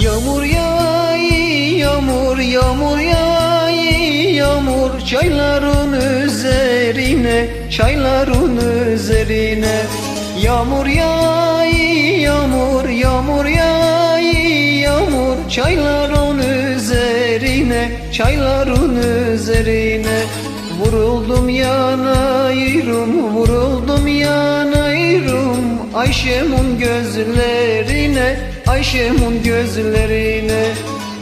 Yağmur yağ, yağmur, yağmur yağ, yağmur Çayların üzerine, çayların üzerine. Yağmur yağ, yağmur, yağmur yağ, yağmur Çayların üzerine, çayların üzerine. Vuruldum yanayırım, vuruldum yanayırım Ayşemun gözlerine, Ayşemun gözlerine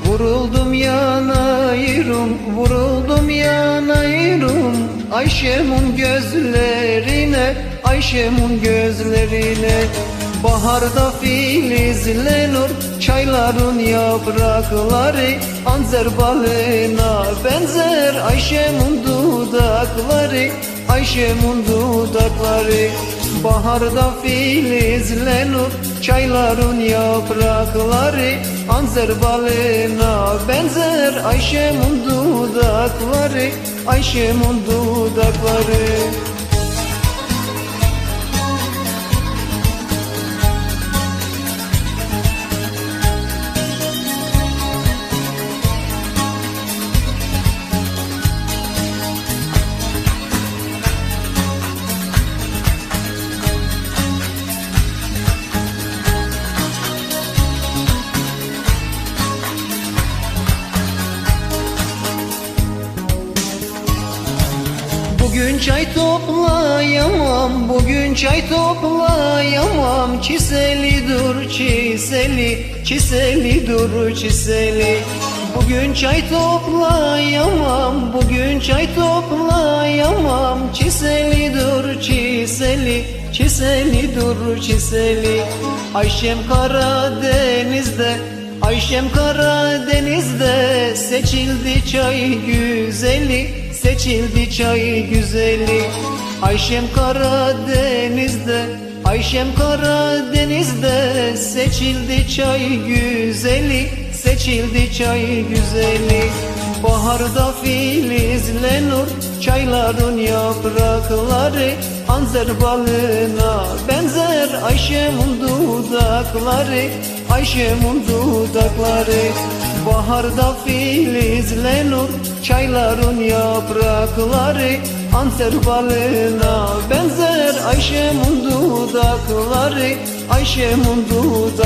Vuruldum yanayırım, vuruldum yanayırım. Ayşemun gözlerine, Ayşemun gözlerine Baharda filizlenir çayların yaprakları Anzer balına benzer Ayşemun dudakları Ayşemun dudakları Baharda filizlenir çayların yaprakları Anzer balına benzer Ayşemun dudakları Ayşemun dudakları Bugün çay toplayamam, bugün çay toplayamam. Çiseli dur çiseli, çiseli dur çiseli. Bugün çay toplayamam, bugün çay toplayamam. Çiseli dur çiseli, çiseli dur çiseli. Ayşem Karadeniz'de Ayşem Karadeniz'de seçildi çay güzeli Seçildi çay güzeli. Ayşem Karadeniz'de Ayşem Karadeniz'de seçildi çay güzeli Seçildi çay güzeli. Baharda filizlenir çayların yaprakları Anzer balına benzer Ayşem'in dudakları Ayşem'in dudakları. Baharda filizlenir çayların yaprakları Anzer balına benzer Ayşem'in dudakları Ayşem'in dudakları